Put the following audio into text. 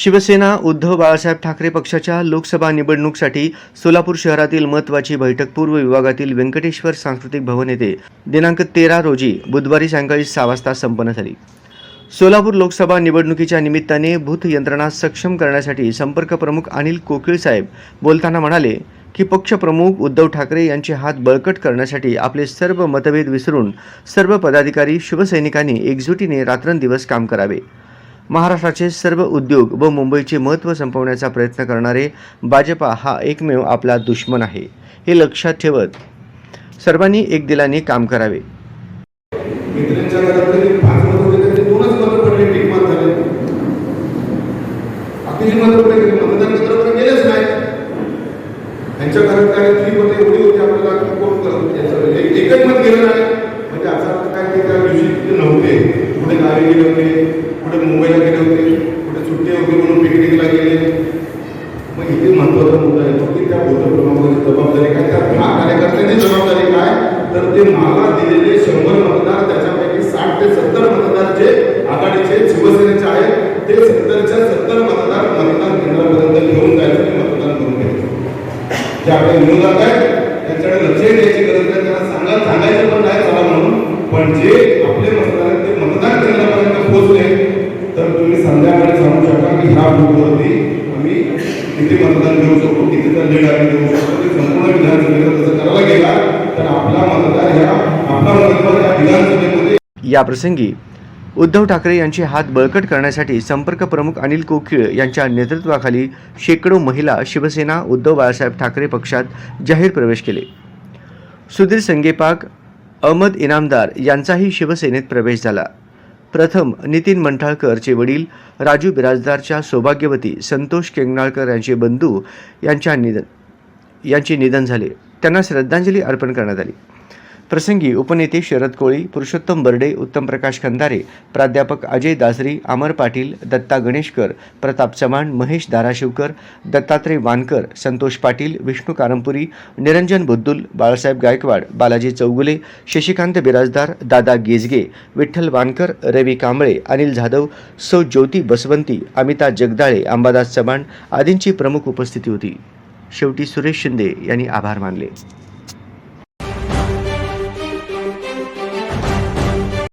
शिवसेना उद्धव बाळासाहेब ठाकरे पक्षाच्या लोकसभा निवडणूकसाठी सोलापूर शहरातील महत्त्वाची बैठक पूर्व विभागातील व्यंकटेश्वर सांस्कृतिक भवन येथे दिनांक तेरा रोजी बुधवारी सायंकाळी सहा वाजता संपन्न झाली. सोलापूर लोकसभा निवडणुकीच्या निमित्ताने बूथ यंत्रणा सक्षम करण्यासाठी संपर्क प्रमुख अनिल कोकिळ साहेब बोलताना म्हणाले की पक्षप्रमुख उद्धव ठाकरे यांचे हात बळकट करण्यासाठी आपले सर्व मतभेद विसरून सर्व पदाधिकारी शिवसैनिकांनी एकजुटीने रात्रंदिवस काम करावे. महाराष्ट्राचे सर्व उद्योग व मुंबईचे महत्त्व संपवण्याचा प्रयत्न करणारे भाजपा हा एकमेव आपला दुश्मन आहे हे लक्षात ठेवत सर्वांनी एक दिलाने काम करावे. त्यांच्या घरात काय ती एवढी होती आपल्याला कोण करत एकच मत गेलं नाही. म्हणजे असं काय त्या दिवशी तिथे नव्हते. कुठे गावी गेले होते कुठे मुंबईला गेले होते कुठे सुट्टी होती म्हणून पिकनिकला गेले किती महत्त्वाचा मुद्दा येतो की त्या बोधप्रमाणाची जबाबदारी काय त्या दहा कार्यकर्त्यांची जबाबदारी काय? तर ते मला दिलेले शंभर मतदार त्याच्यापैकी साठ ते सत्तर मतदार जे आघाडीचे शिवसेनेचे आहेत ते सत्तरच्या सत्तर मतदार मतदान केंद्रापर्यंत घेऊन जायचं आणि मतदान करून घ्यायचं. जे आपल्या विरोधात आहेत त्यांच्याकडे लक्ष द्यायची गरज नाही त्यांना सांगा सांगायचं पण नाही चला म्हणून. पण जे आपले मतदार आहेत ते मतदान केंद्रापर्यंत पोहोचले तर तुम्ही संध्याकाळी सांगू शकता की ह्या मतदान घेऊ शकतो कितीचा लीड आम्ही देऊ शकतो. ते संपूर्ण विधानसभेला तसं करायला गेला तर आपला मतदार ह्या आपला मतदार या विधानसभेमध्ये याप्रसंगी उद्धव ठाकरे यांचे हात बळकट करण्यासाठी संपर्क प्रमुख अनिल कोकिळ यांच्या नेतृत्वाखाली शेकडो महिला शिवसेना उद्धव बाळासाहेब ठाकरे पक्षात जाहीर प्रवेश केले. सुधीर संगेपाक अहमद इनामदार यांचाही शिवसेनेत प्रवेश झाला. प्रथम नितीन मंठाळकरचे वडील राजू बिराजदारच्या सौभाग्यवती संतोष केंगणाळकर यांचे बंधू यांच्या निधन यांचे निधन झाले. त्यांना श्रद्धांजली अर्पण करण्यात आली. प्रसंगी उपनेते शरद कोळी पुरुषोत्तम बर्डे उत्तम प्रकाश खंदारे प्राध्यापक अजय दासरी अमर पाटील दत्ता गणेशकर प्रताप चव्हाण महेश धाराशिवकर दत्तात्रय वानकर संतोष पाटील विष्णू कारंपुरी निरंजन बुद्धुल बाळासाहेब गायकवाड बालाजी चौगुले शशिकांत बिराजदार दादा गेजगे विठ्ठल वानकर रवी कांबळे अनिल जाधव सौ ज्योती बसवंती अमिता जगदाळे अंबादास चव्हाण आदींची प्रमुख उपस्थिती होती. शेवटी सुरेश शिंदे यांनी आभार मानले.